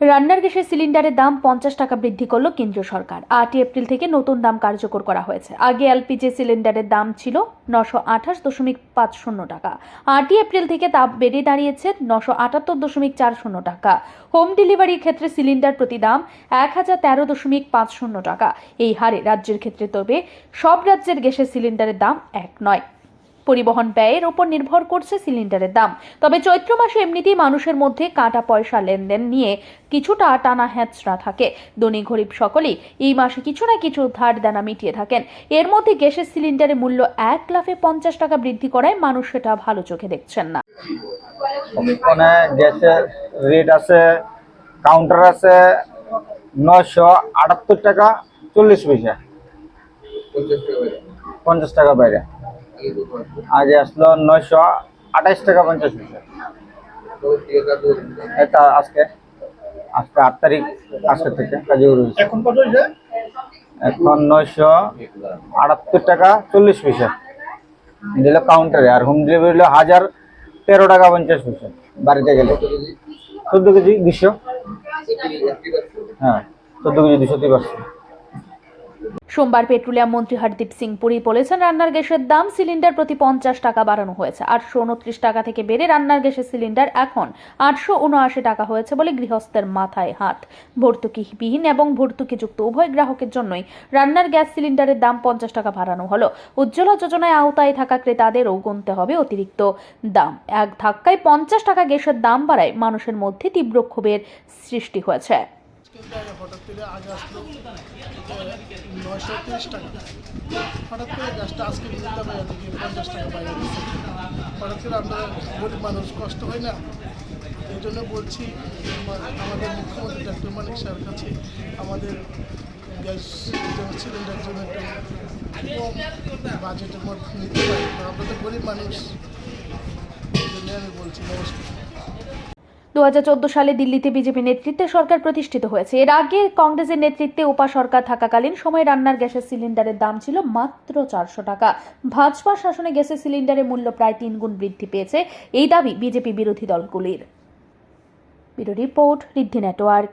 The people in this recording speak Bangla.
রান্নার গ্যাসের সিলিন্ডারের দাম পঞ্চাশ টাকা বৃদ্ধি করল কেন্দ্রীয় সরকার। আটই এপ্রিল থেকে নতুন দাম কার্যকর করা হয়েছে। আগে এলপিজি সিলিন্ডারের দাম ছিল নশো আঠাশ দশমিক পাঁচ শূন্য টাকা। আটই এপ্রিল থেকে তা বেড়ে দাঁড়িয়েছে নশো আটাত্তর দশমিক চার শূন্য টাকা। হোম ডেলিভারির ক্ষেত্রে সিলিন্ডার প্রতি দাম এক হাজার তেরো দশমিক পাঁচ শূন্য টাকা। এই হারে রাজ্যের ক্ষেত্রে তবে সব রাজ্যের গ্যাসের সিলিন্ডারের দাম এক নয়। পরিবহন ব্যয়ের ওপর নির্ভর করছে সিলিন্ডারের দাম। তবে চৈত্র মাসে এমনিতেই মানুষের মধ্যে কাটা পয়সা লেনদেন নিয়ে কিছুটা টানা হ্যাঁচড়া থাকে। ধনী গরিব সকলেই এই মাসে কিছু না কিছু ধার দানা মিটিয়ে থাকেন। এর মধ্যে গ্যাসের সিলিন্ডারের মূল্য এক লাফে পঞ্চাশ টাকা বৃদ্ধি করায় মানুষ সেটা ভালো চোখে দেখছেন না। ওখানে গ্যাসের রেট আছে, কাউন্টার আছে নয়শো আটাত্তর টাকা, চল্লিশ পয়সা। পঞ্চাশ টাকা বাইরে। আজ আসলো নয়শো আঠাইশ টাকা পঞ্চাশ পয়সা। এটা আজকে আজকে আট তারিখ আজকে থেকে কাজে এখন এখন নয়শো আটাত্তর টাকা চল্লিশ পয়সা। দিল কাউন্টারে আর হোম ডেলিভারি হলো হাজার তেরো টাকা পঞ্চাশ পয়সা। বাড়িতে গেলে। চোদ্দ কেজি দুশো। হ্যাঁ চোদ্দ কেজি দুশো তিপ্পান্ন সোমবার পেট্রোলিয়াম মন্ত্রী হরদীপ সিং পুরী বলেছেন, রান্নার গ্যাসের দাম সিলিন্ডার প্রতি পঞ্চাশ টাকা বাড়ানো হয়েছে। আটশো উনত্রিশ টাকা থেকে বেড়ে রান্নার গ্যাসের সিলিন্ডার এখন আটশো উনআশি টাকা হয়েছে বলে গৃহস্থের মাথায় হাত। ভর্তুকিবিহীন এবং ভর্তুকিযুক্ত উভয় গ্রাহকের জন্যই রান্নার গ্যাস সিলিন্ডারের দাম পঞ্চাশ টাকা বাড়ানো হলো। উজ্জ্বলা যোজনায় আওতায় থাকা ক্রেতাদেরও গুনতে হবে অতিরিক্ত দাম। এক ধাক্কায় পঞ্চাশ টাকা গ্যাসের দাম বাড়ায় মানুষের মধ্যে তীব্র ক্ষোভের সৃষ্টি হয়েছে। করে আগে আসলো। নয়শো তিরিশ টাকা। হঠাৎ করে গ্যাসটা আজকে দিতে পারে দেখি পঞ্চাশ টাকা বাইরে হঠাৎ করে আমরা গরিব মানুষ, কষ্ট হয় না? এই জন্য বলছি আমা- আমাদের মুখ্যমন্ত্রী ডক্টর মানিক স্যার কাছে আমাদের গ্যাস সিলিন্ডার জন্য একটু কম বাজেটের মধ্যে নিতে পারি। আমরা তো গরিব মানুষ, এই জন্য আমি বলছি, নমস্কার। দু হাজার চৌদ্দ সালে দিল্লিতে বিজেপি নেতৃত্বে সরকার প্রতিষ্ঠিত হয়েছে। এর আগে কংগ্রেসের নেতৃত্বে উপা সরকার থাকাকালীন সময় রান্নার গ্যাসের সিলিন্ডারের দাম ছিল মাত্র চারশো টাকা। ভাজপা শাসনে গ্যাসের সিলিন্ডারের মূল্য প্রায় তিন গুণ বৃদ্ধি পেয়েছে। এই দাবি বিজেপি বিরোধী দলগুলির। Report Riddhi network.